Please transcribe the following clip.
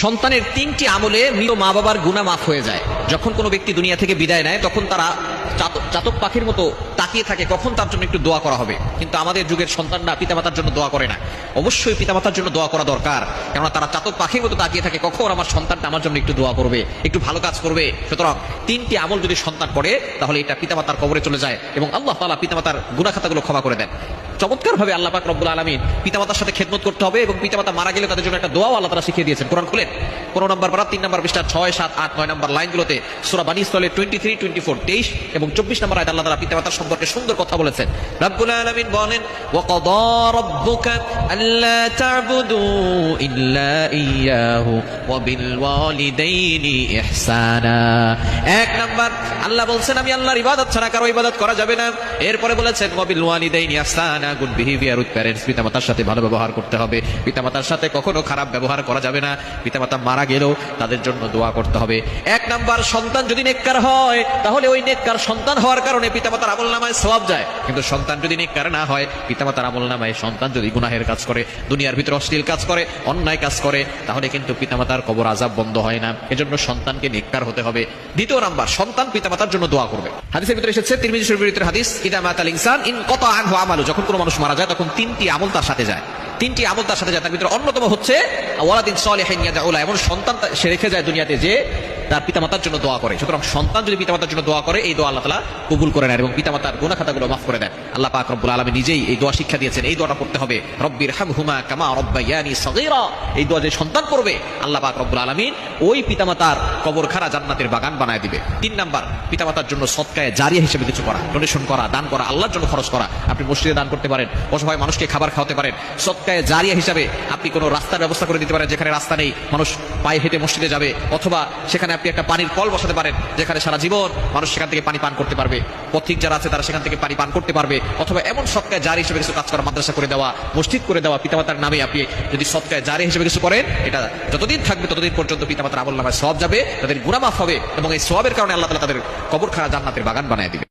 সন্তানের তিনটি আমলে মৃত মা বাবার গুণা মাফ হয়ে যায়। যখন কোনো ব্যক্তি দুনিয়া থেকে বিদায় নেয়, তখন তারা চাতক- পাখির মতো তাকিয়ে থাকে, কখন তার জন্য একটু দোয়া করা হবে। কিন্তু আমাদের যুগের সন্তানরা পিতামাতার জন্য দোয়া করে না। অবশ্যই পিতামাতার জন্য দোয়া করা দরকার। কেননা তারা চাতক পাখির মতো তাকিয়ে থাকে, কখন আমার সন্তানটা আমার জন্য একটু দোয়া করবে, একটু ভালো কাজ করবে। সুতরাং তিনটি আমল যদি সন্তান করে তাহলে এটা পিতামাতার কবরে চলে যায় এবং আল্লাহ তালা পিতামাতার গুণাখাতাগুলো ক্ষমা করে দেন। চমৎকার ভাবে আল্লাহ পাক রব্বুল আলমিন পিতামাতার সাথে খেদমত করতে হবে এবং পিতামাতা মারা গেলে তাদের জন্য একটা দোয়াও আল্লাহ তারা শিখিয়ে দিয়েছেন কোরআন খুলেন কোন নম্বর পারা তিন নম্বর পৃষ্ঠা ছয় সাত আট নয় নম্বর লাইনগুলোতে সুরা বানী স্থলে টোয়েন্টি থ্রি টোয়েন্টি ফোর তেইশ এবং চব্বিশ নম্বর আয়ত আল্লাহ তারা পিতামাতার সম্পর্কে সুন্দর কথা বলেছেন রব্বুল আলমিন বলেন وقضى ربك ألا تعبدوا إلا إياه وبالوالدين إحسانا এক নাম্বার আল্লাহ বলছেন আমি আল্লাহর ইবাদত ছাড়া কারো ইবাদত করা যাবে না এরপরে বলেছেন ওয়াবিল ওয়ালিদাইনি ইহসানা গুড বিহেভিয়ার উইথ প্যারেন্টস পিতামাতার সাথে ভালো ব্যবহার করতে হবে। পিতামাতার সাথে কখনো খারাপ ব্যবহার করা যাবে না। পিতামাতা মারা গেলেও তাদের জন্য দোয়া করতে হবে। এক নাম্বার, সন্তান যদি নেককার হয়, তাহলে ওই নেককার সন্তান হওয়ার কারণে পিতামাতার আমল নামায় সওয়াব যায়। কিন্তু সন্তান যদি নেককার না হয়, পিতামাতার আমল নামায় সন্তান যদি গুনাহের কাজ করে, দুনিয়ার ভিতরে অশ্লীল কাজ করে, অন্যায় কাজ করে, তাহলে কিন্তু পিতামাতার কবর আজাব বন্ধ হয় না। এজন্য সন্তানকে নেককার হতে হবে। দ্বিতীয় নাম্বার, সন্তান পিতামাতার জন্য দোয়া করবে। হাদিসের ভিতরে এসেছে তিরমিজি শরীফের হাদিস, ইদা মাতাল ইনসান ইন কত আনহু আমালু। যখন কোনো মানুষ মারা যায়, তখন তিনটি আমল তার সাথে যায়। তিনটি আমল তার সাথে যায়। তার ভিতরে অন্যতম হচ্ছে, ওয়ালাদিন সলিহিন এমন সন্তান সে রেখে যায় দুনিয়াতে যে তার পিতামাতার জন্য দোয়া করে। সুতরাং সন্তান যদি পিতামাতার জন্য দোয়া করে, এই দোয়া আল্লাহ তালা কবুল করে নেন এবং পিতামাতার গুণা খাতাগুলো মাফ করে দেন। আল্লাহ পাক রব্বুল আলমী নিজেই এই দোয়া শিক্ষা দিয়েছেন। এই দোয়াটা করতে হবে, রব্বির হাম হুমা কামা রব্বাইয়ানি সগীরা। এই দোয়া যে সন্তান করবে, আল্লাহ পাক রব্বুল আলমিন ওই পিতামাতার কবর খারা জান্নাতের বাগান বানায় দিবে। তিন নাম্বার, পিতামাতার জন্য সৎকায় জারিয়া হিসেবে কিছু করা ডোনেশন করা, দান করা, আল্লাহর জন্য খরচ করা। আপনি মসজিদে দান করতে পারেন, অসহায় মানুষকে খাবার খাওয়াতে পারেন। সৎকায় জারিয়া হিসাবে আপনি কোনো রাস্তার ব্যবস্থা করে দিতে পারেন যেখানে রাস্তা নেই, মানুষ পায়ে হেঁটে মসজিদে যাবে, অথবা সেখানে আপনি একটা পানির কল বসাতে পারেন, যেখানে সারা জীবন মানুষ সেখান থেকে পানি পান করতে পারবে। পথিক যারা আছে, তারা সেখান থেকে পানি পান করতে পারবে। অথবা এমন সৎকায় জারি হিসেবে কিছু কাজ করা, মাদ্রাসা করে দেওয়া, মসজিদ করে দেওয়া, পিতামাতার নামে আপনি যদি সৎকায় জারি হিসেবে কিছু করেন, এটা যতদিন থাকবে ততদিন পর্যন্ত পিতামাতার আবল নামায় সব যাবে, তাদের গুণামাফ হবে এবং এই সবের কারণে আল্লাহ তালা তাদের কবর খারা জান্নাতের বাগান বানায় দিবে।